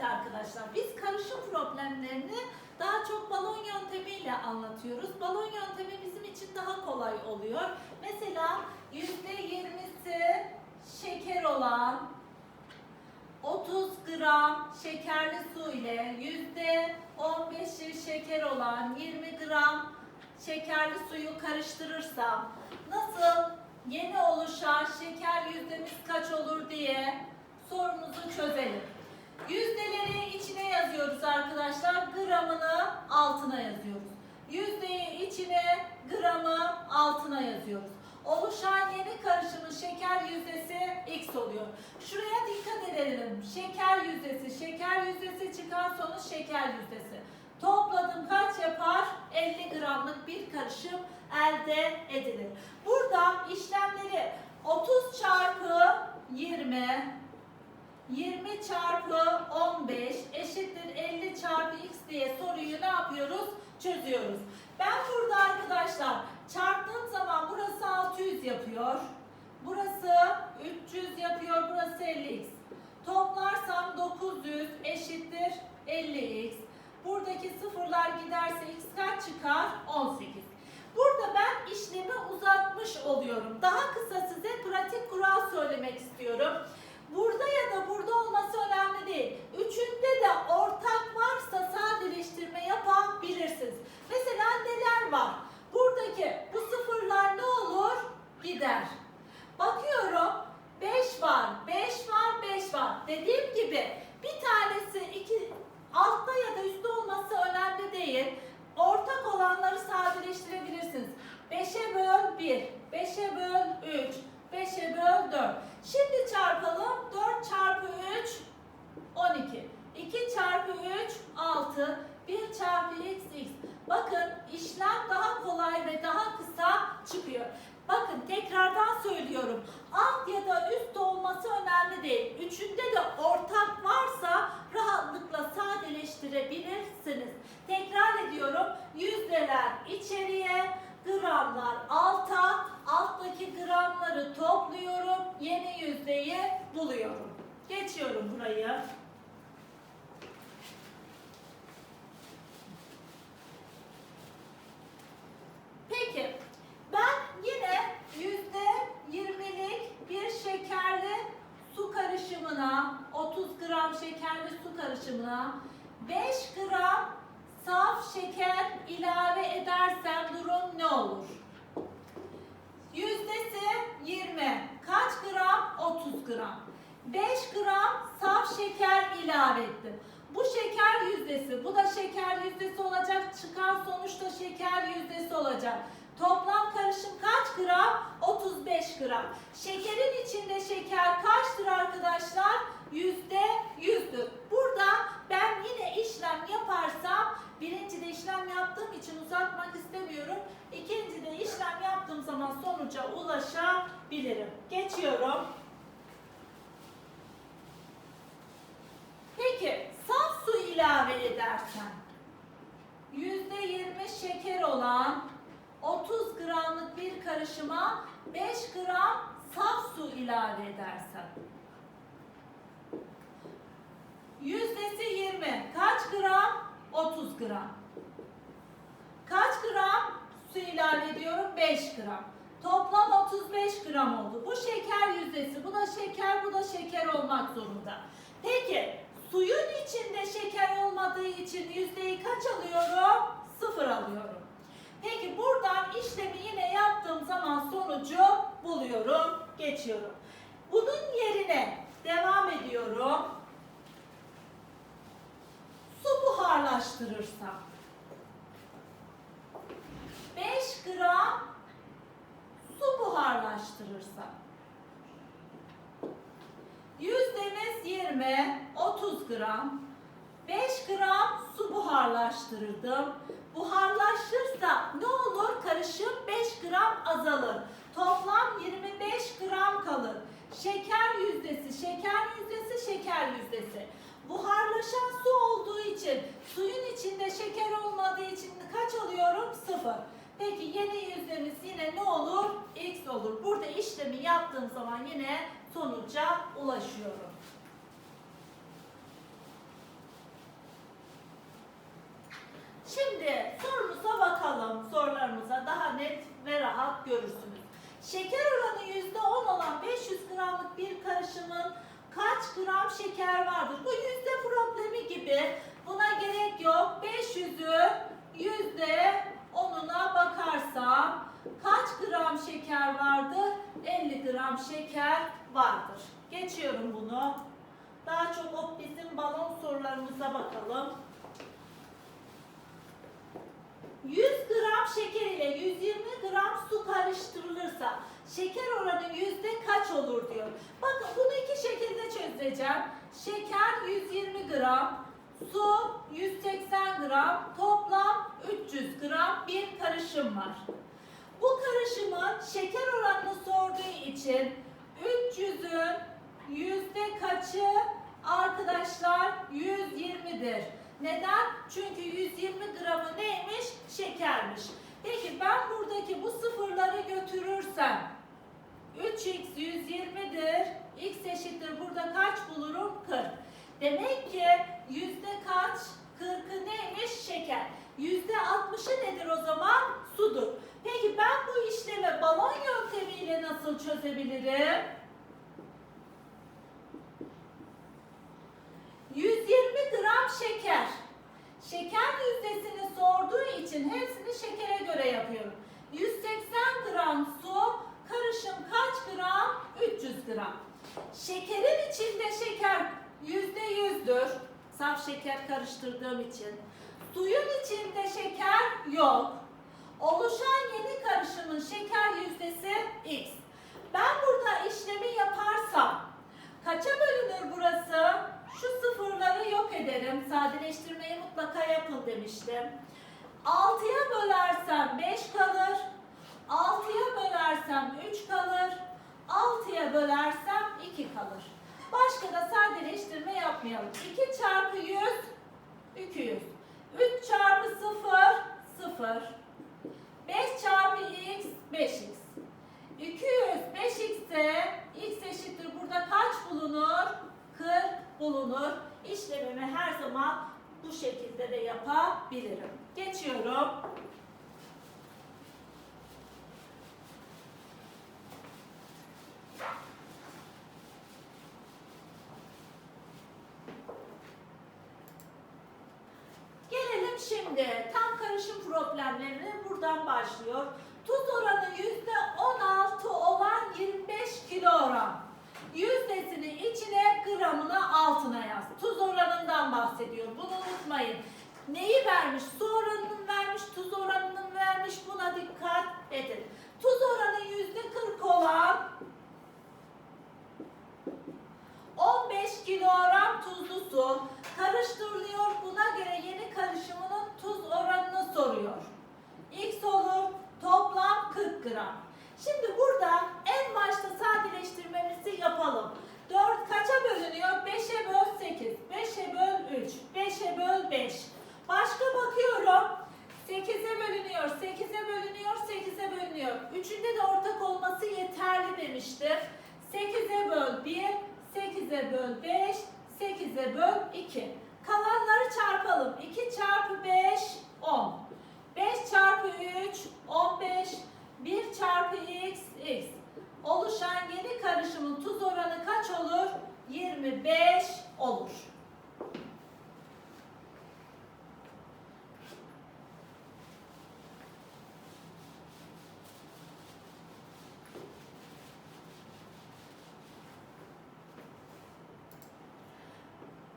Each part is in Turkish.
Evet arkadaşlar biz karışım problemlerini daha çok balon yöntemiyle anlatıyoruz. Balon yöntemi bizim için daha kolay oluyor. Mesela %20'si şeker olan 30 gram şekerli su ile %15'i şeker olan 20 gram şekerli suyu karıştırırsam nasıl yeni oluşan şeker yüzdemiz kaç olur diye sorumuzu çözelim. Yüzdeleri içine yazıyoruz arkadaşlar. Gramını altına yazıyoruz. Yüzdeyi içine, gramı altına yazıyoruz. Oluşan yeni karışımın şeker yüzdesi x oluyor. Şuraya dikkat edelim. Şeker yüzdesi, şeker yüzdesi çıkan sonuç şeker yüzdesi. Topladım kaç yapar? 50 gramlık bir karışım elde edilir. Burada işlemleri 30 çarpı 20 20 çarpı 15 eşittir 50 çarpı x diye soruyu ne yapıyoruz? Çözüyoruz. Ben burada arkadaşlar çarptığım zaman burası 600 yapıyor. Burası 300 yapıyor. Burası 50x. Toplarsam 900 eşittir 50x. Buradaki sıfırlar giderse x kaç çıkar? 18. Burada ben işlemi uzatmış oluyorum. Daha kısa size pratik kural söylemek istiyorum. Burada ya da burada olması önemli değil. Üçünde de ortak varsa sadeleştirme yapabilirsiniz. Mesela neler var? Buradaki bu sıfırlar ne olur? Gider. Bakıyorum 5 var, 5 var, 5 var. Dediğim gibi bir tanesi iki altta ya da üstte olması önemli değil. Ortak olanları sadeleştirebilirsiniz. 5'e böl 1, 5'e böl 3, 5'e böl 4. Şimdi çarpalım. 4 çarpı 3 12. 2 çarpı 3 6. 1 çarpı x x. Bakın işlem daha kolay ve daha kısa çıkıyor. Bakın tekrardan söylüyorum. Alt ya da üst olması önemli değil. Üçünde de ortak varsa rahatlıkla sadeleştirebilirsiniz. Tekrar ediyorum. Yüzdeler içeriye, gramlar alta, alttaki gramları topluyorum, yeni yüzdeyi buluyorum. Geçiyorum burayı. Peki, ben yine yüzde yirmilik bir şekerli su karışımına, 30 gram şekerli su karışımına 5 gram saf şeker ilave edersem durum ne olur? Yüzdesi 20. Kaç gram? 30 gram. 5 gram saf şeker ilave ettim. Bu şeker yüzdesi, bu da şeker yüzdesi olacak. Çıkan sonuçta şeker yüzdesi olacak. Toplam karışım kaç gram? 35 gram. Şekerin içinde şeker kaçtır arkadaşlar? Yüzde yüzdür. Burada ben yine işlem yaparsam birincide işlem yaptığım için uzatmak istemiyorum. İkincide işlem yaptığım zaman sonuca ulaşabilirim. Geçiyorum. Peki saf su ilave edersen %20 şeker olan 30 gramlık bir karışıma 5 gram saf su ilave edersen Yüzdesi 20. Kaç gram? 30 gram. Kaç gram su ilave ediyorum? 5 gram. Toplam 35 gram oldu. Bu şeker yüzdesi. Bu da şeker, bu da şeker olmak zorunda. Peki suyun içinde şeker olmadığı için yüzdeyi kaç alıyorum? Sıfır alıyorum. Peki buradan işlemi yine yaptığım zaman sonucu buluyorum, geçiyorum. Bunun yerine devam ediyorum. Su buharlaştırırsam 5 gram su buharlaştırırsam Yüzdemiz 20, 30 gram. 5 gram su buharlaştırdım. Buharlaşırsa ne olur? Karışım 5 gram azalır. Toplam 25 gram kalır. Şeker yüzdesi, şeker yüzdesi, şeker yüzdesi. Buharlaşan su olduğu için, suyun içinde şeker olmadığı için kaç alıyorum? Sıfır. Peki yeni yüzlerimiz yine ne olur? X olur. Burada işlemi yaptığım zaman yine sonuca ulaşıyorum. Şimdi sorumuza bakalım. Sorularımıza daha net ve rahat görürsünüz. Şeker oranı %10 olan 500 gramlık bir karışımın kaç gram şeker vardır? Bu yüzde problemi gibi. Buna gerek yok. 500'ü yüzde onuna bakarsam kaç gram şeker vardır? 50 gram şeker vardır. Geçiyorum bunu. Daha çok o bizim balon sorularımıza bakalım. 100 gram şeker ile 120 gram su karıştırılırsa şeker oranı yüzde kaç olur diyor. Bakın bunu iki şekilde çözeceğim. Şeker 120 gram, su 180 gram, toplam 300 gram bir karışım var. Bu karışımın şeker oranını sorduğu için 300'ün yüzde kaçı arkadaşlar 120'dir. Neden? Çünkü 120 gramı neymiş? Şekermiş. Peki ben buradaki bu sıfırları götürürsem 3x 120'dir. x eşittir. Burada kaç bulurum? 40. Demek ki yüzde kaç? 40'ı neymiş? Şeker. Yüzde 60'ı nedir o zaman? Sudur. Peki ben bu işlemi balon yöntemiyle nasıl çözebilirim? 120 gram şeker. Şeker yüzdesini sorduğu için hepsini şekere göre yapıyorum. 180 gram su, karışım kaç gram? 300 gram. Şekerin içinde şeker yüzde yüzdür. Saf şeker karıştırdığım için. Suyun içinde şeker yok. Oluşan yeni karışımın şeker yüzdesi x. Ben burada işlemi yaparsam kaça bölünür burası? Şu sıfırları yok ederim. Sadeleştirmeyi mutlaka yapın demiştim. 6'ya bölersem 5 kalır. 6'ya bölersem 3 kalır. 6'ya bölersem 2 kalır. Başka da sadeleştirme yapmayalım. 2 çarpı 100 200. 3 çarpı 0 0. 5 çarpı x 5x. 200 5x ise x eşittir burada kaç bulunur? 40 bulunur. İşlemimi her zaman bu şekilde de yapabilirim. Geçiyorum. Gelelim şimdi tam karışım problemlerine buradan başlıyor. Tuz oranı yüzde 16 olan 25 kilogram. Yüzdesini içine gramını altına yaz. Tuz oranından bahsediyor. Bunu unutmayın. Neyi vermiş? Su oranını vermiş, tuz oranını vermiş. Buna dikkat edin. Tuz oranı yüzde 40 olan 15 kilogram tuzlu su karıştırılıyor. Buna göre yeni karışımının tuz oranını soruyor. X olur toplam 40 gram. Şimdi burada en başta sadeleştirmemizi yapalım. 4 kaça bölünüyor? 5'e böl 8, 5'e böl 3, 5'e böl 5. Başka bakıyorum. 8'e bölünüyor, 8'e bölünüyor, 8'e bölünüyor. Üçünde de ortak olması yeterli demiştim. 8'e böl 1, 8'e böl 5, 8'e böl 2. Kalanları çarpalım. 2 çarpı 5, 10. 5 çarpı 3, 15. 1 çarpı x, x. Oluşan yeni karışımın tuz oranı kaç olur? 25 olur.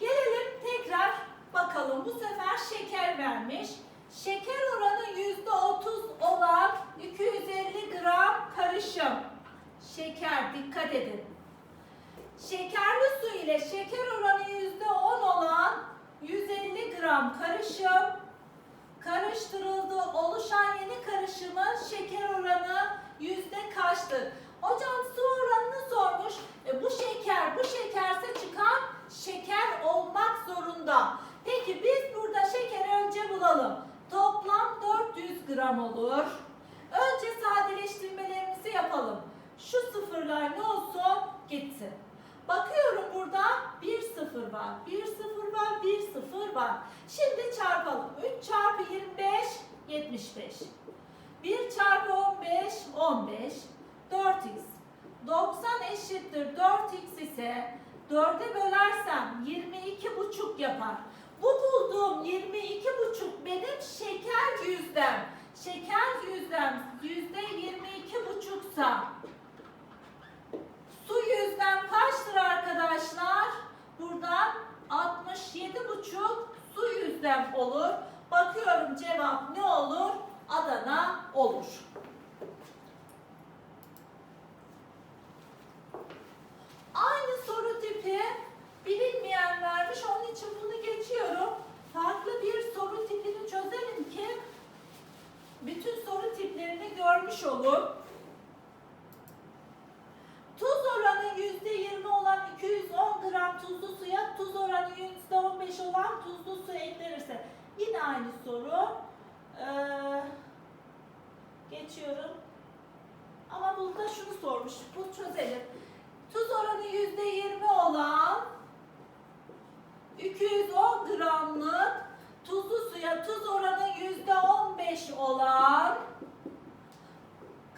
Gelelim tekrar bakalım. Bu sefer şeker vermiş. Şeker oranı yüzde otuz olan 250 gram karışım. Şeker dikkat edin. Şekerli su ile şeker oranı yüzde on olan 150 gram karışım karıştırıldı. Oluşan yeni karışımın şeker oranı yüzde kaçtır? Hocam su oranını sormuş. E, bu şeker, bu şekerse çıkan şeker olmak zorunda. Peki biz burada şekeri önce bulalım. Toplam 400 gram olur. Önce sadeleştirmelerimizi yapalım. Şu sıfırlar ne olsun? Gitsin. Bakıyorum burada bir sıfır var, bir sıfır var, bir sıfır var. Şimdi çarpalım. 3 çarpı 25, 75. 1 çarpı 15, 15. 4x. 90 eşittir 4x ise 4'e bölersem 22 buçuk yapar. Bu bulduğum 22 buçuk benim şeker yüzdem. Şeker yüzdem yüzde 22 buçuksa su yüzdem kaçtır arkadaşlar? Buradan 67 buçuk su yüzdem olur. Bakıyorum cevap ne olur? Adana olur. Aynı soru tipi bilinmeyen vermiş. Onun için bunu geçiyorum. Farklı bir soru tipini çözelim ki bütün soru tiplerini görmüş olun. Tuz oranı %20 olan 210 gram tuzlu suya tuz oranı %15 olan tuzlu su eklenirse yine aynı soru. Ee, geçiyorum. Ama burada şunu sormuş. Bu çözelim. Tuz oranı %20 olan 210 gramlık tuzlu suya tuz oranı %15 olan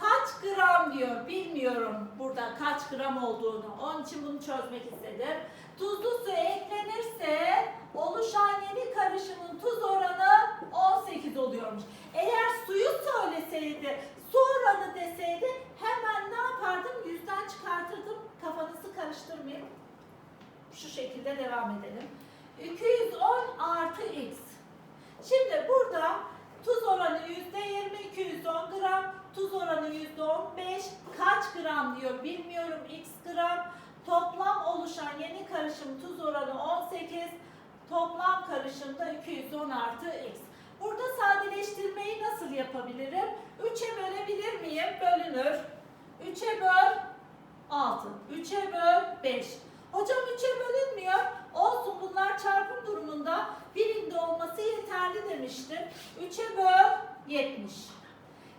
kaç gram diyor bilmiyorum burada kaç gram olduğunu. Onun için bunu çözmek istedim. Tuzlu su eklenirse oluşan yeni karışımın tuz oranı 18 oluyormuş. Eğer suyu söyleseydi, su oranı deseydi hemen ne yapardım? Yüzden çıkartırdım. Kafanızı karıştırmayın. Şu şekilde devam edelim. 210 artı x. Şimdi burada tuz oranı %20, 210 gram. Tuz oranı %15. Kaç gram diyor bilmiyorum x gram. Toplam oluşan yeni karışım tuz oranı 18. Toplam karışımda 210 artı x. Burada sadeleştirmeyi nasıl yapabilirim? 3'e bölebilir miyim? Bölünür. 3'e böl 6. 3'e böl 5. Hocam 3'e bölünmüyor. Olsun bunlar çarpım durumunda birinde olması yeterli demiştim. 3'e böl 70.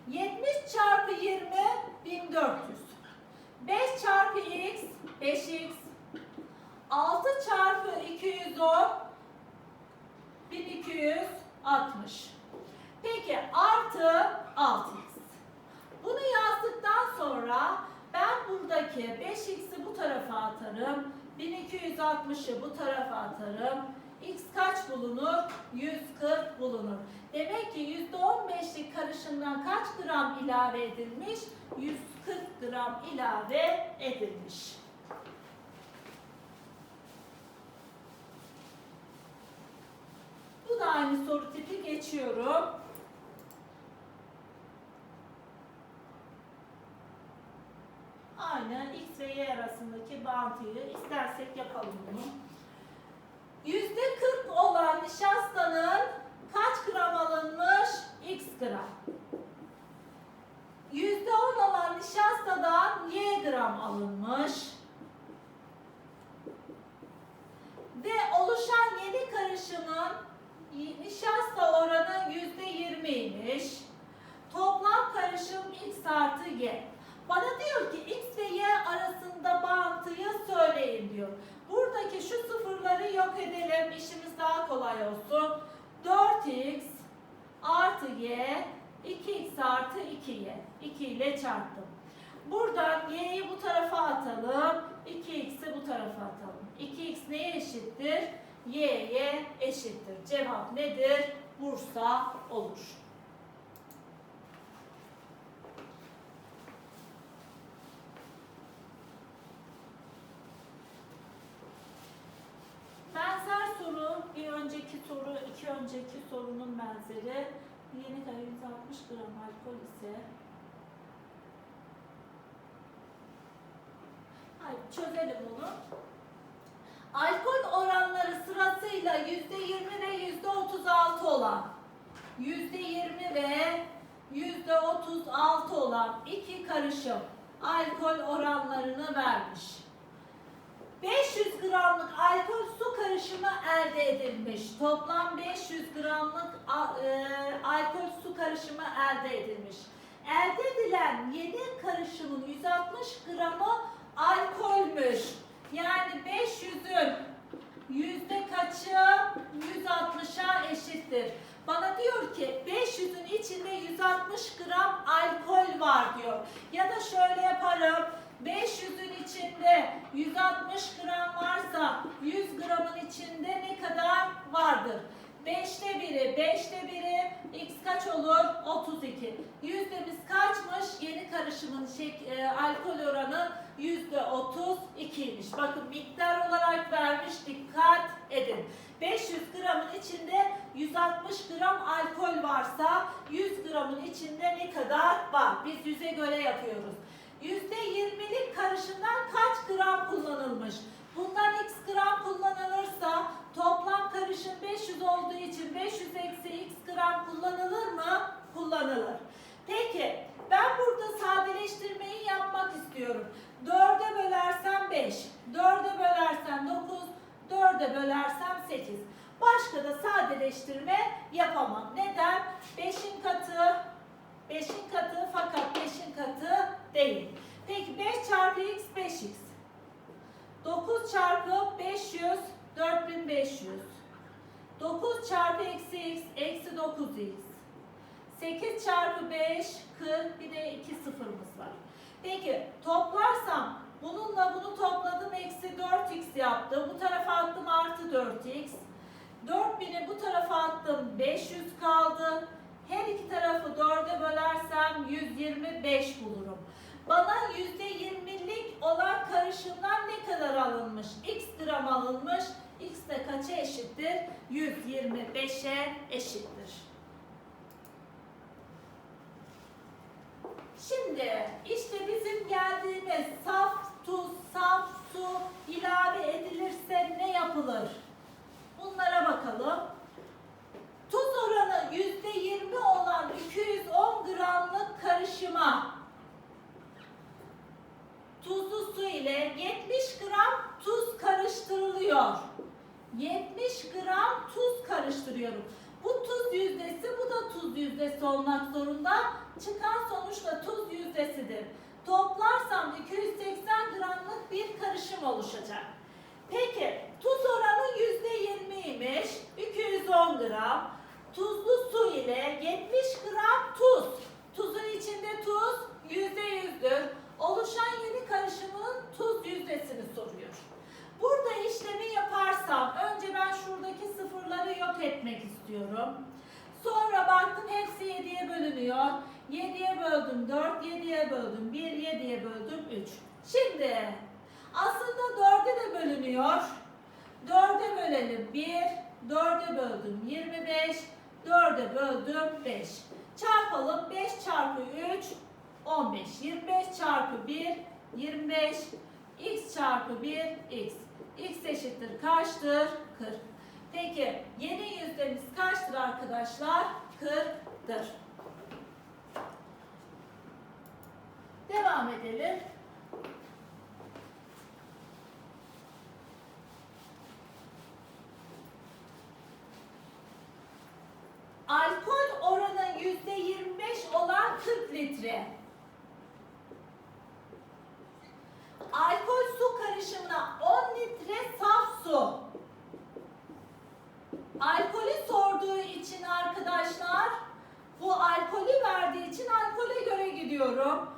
70 çarpı 20 1400. 5 çarpı x 5x. 6 çarpı 210 1260. Peki artı 6x. Bunu yazdıktan sonra ben buradaki 5x'i bu tarafa atarım. 1260'ı bu tarafa atarım. X kaç bulunur? 140 bulunur. Demek ki %15'lik karışımdan kaç gram ilave edilmiş? 140 gram ilave edilmiş. Bu da aynı soru tipi geçiyorum. Aynen X ve Y arasındaki bağıntıyı istersek yapalım bunu. Yüzde 40 olan nişastanın kaç gram alınmış? X gram. Yüzde 10 olan nişastadan Y gram alınmış. Ve oluşan yeni karışımın nişasta oranı yüzde 20'ymiş. Toplam karışım X artı Y. Bana diyor ki X ve Y arasında bağıntıyı söyleyin diyor. Buradaki şu sıfırları yok edelim. işimiz daha kolay olsun. 4x artı y 2x artı 2y. 2 ile çarptım. Buradan y'yi bu tarafa atalım. 2x'i bu tarafa atalım. 2x neye eşittir? Y'ye eşittir. Cevap nedir? Bursa olur. Benzer soru, bir önceki soru, iki önceki sorunun benzeri. Yeni kare 160 gram alkol ise Hayır, çözelim bunu. Alkol oranları sırasıyla yüzde yirmi ve yüzde otuz altı olan, yüzde yirmi ve yüzde otuz altı olan iki karışım alkol oranlarını vermiş. 500 gramlık alkol su karışımı elde edilmiş. Toplam 500 gramlık e, alkol su karışımı elde edilmiş. Elde edilen yeni karışımın 160 gramı alkolmüş. Yani 500'ün yüzde kaçı 160'a eşittir. Bana diyor ki 500'ün içi içinde 160 gram alkol var diyor. Ya da şöyle yaparım. 500'ün içinde 160 gram varsa 100 gramın içinde ne kadar vardır? 5'te biri, 5'te biri x kaç olur? 32. Yüzdemiz kaçmış? Yeni karışımın şek, e, alkol oranı yüzde 32'ymiş. Bakın miktar olarak vermiş dikkat edin. 500 gramın içinde 160 gram alkol varsa 100 gramın içinde ne kadar var? Biz yüze göre yapıyoruz. %20'lik karışımdan kaç gram kullanılmış? Bundan x gram kullanılırsa toplam karışım 500 olduğu için 500 eksi x gram kullanılır mı? Kullanılır. Peki ben burada sadeleştirmeyi yapmak istiyorum. 4'e bölersem 5, 4'e bölersem 9, 4'e bölersem 8. Başka da sadeleştirme yapamam. Neden? 5'in katı 5'in katı fakat 5'in katı değil. Peki 5 çarpı x 5x. 9 çarpı 500 4500. 9 çarpı eksi x eksi 9x. 8 çarpı 5 40 bir de 2 sıfırımız var. Peki toplarsam bununla bunu topladım eksi 4x yaptı. Bu tarafa attım artı 4x. 4000'i bu tarafa attım 500 kaldı. Her iki tarafı 4'e bölersem 125 bulurum. Bana %20'lik olan karışımdan ne kadar alınmış? X gram alınmış. X de kaça eşittir? 125'e eşittir. Şimdi işte bizim geldiğimiz saf tuz, saf su ilave edilirse ne yapılır? Bunlara bakalım. Tuz oranı %20 olan 210 gramlık karışıma tuzlu su ile 70 gram tuz karıştırılıyor. 70 gram tuz karıştırıyorum. Bu tuz yüzdesi, bu da tuz yüzdesi olmak zorunda. Çıkan sonuç da tuz yüzdesidir. Toplarsam 280 gramlık bir karışım oluşacak. Peki tuz oranı %20'ymiş. 210 gram. Tuzlu su ile 70 gram tuz. Tuzun içinde tuz %100'dür. Oluşan yeni karışımın tuz yüzdesini soruyor. Burada işlemi yaparsam önce ben şuradaki sıfırları yok etmek istiyorum. Sonra baktım hepsi 7'ye bölünüyor. 7'ye böldüm 4, 7'ye böldüm 1, 7'ye böldüm 3. Şimdi aslında 4'e de bölünüyor. 4'e bölelim 1, 4'e böldüm 25, 4'e böldüm 5. Çarpalım 5 çarpı 3, 15. 25 çarpı 1, 25. x çarpı 1, x. x eşittir kaçtır? 40. Peki yeni yüzdemiz kaçtır arkadaşlar? 40'tır. Devam edelim. Alkol oranı yüzde 25 olan 40 litre. Alkol su karışımına 10 litre saf su. Alkolü sorduğu için arkadaşlar bu alkolü verdiği için alkole göre gidiyorum.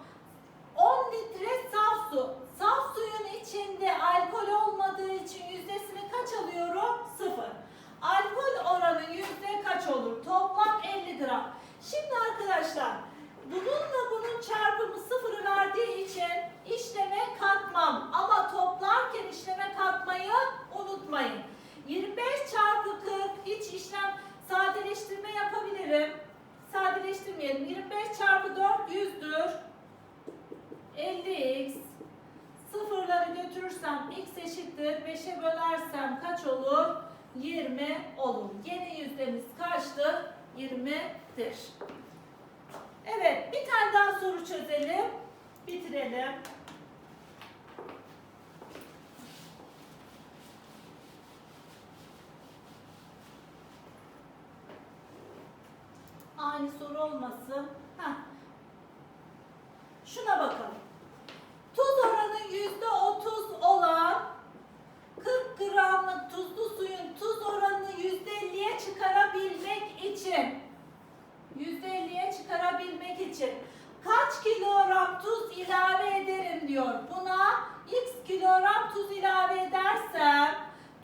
10 litre saf su. Saf suyun içinde alkol olmadığı için yüzdesini kaç alıyorum? Sıfır. Alkol oranı yüzde kaç olur? Toplam 50 gram. Şimdi arkadaşlar bununla bunun çarpımı sıfırı verdiği için işleme katmam. Ama toplarken işleme katmayı unutmayın. 25 çarpı 40 hiç işlem sadeleştirme yapabilirim. Sadeleştirmeyelim. 25 çarpı 4 100'dür. 50x sıfırları götürürsem x eşittir 5'e bölersem kaç olur? 20 olur. Yeni yüzdemiz kaçtır? 20'dir. Evet, bir tane daha soru çözelim. Bitirelim. Aynı soru olmasın. Heh. Şuna bakalım. Tuz oranı yüzde otuz olan 40 gramlık tuzlu suyun tuz oranını yüzde elliye çıkarabilmek için yüzde elliye bulabilmek için kaç kilogram tuz ilave ederim diyor. Buna x kilogram tuz ilave edersem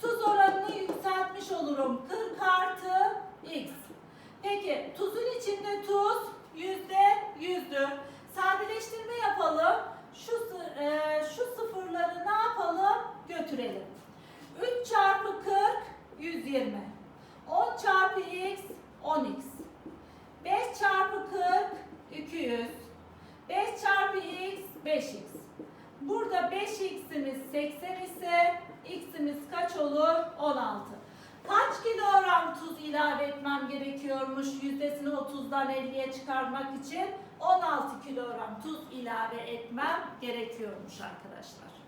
tuz oranını yükseltmiş olurum. 40 artı x. Peki tuzun içinde tuz yüzde yüzdür. Sadeleştirme yapalım. Şu, e, şu sıfırları ne yapalım? Götürelim. 3 çarpı 40 120. 10 çarpı x 10x. 5 çarpı 40 200. 5 çarpı x 5x. Burada 5x'imiz 80 ise x'imiz kaç olur? 16. Kaç kilogram tuz ilave etmem gerekiyormuş yüzdesini 30'dan 50'ye çıkarmak için? 16 kilogram tuz ilave etmem gerekiyormuş arkadaşlar.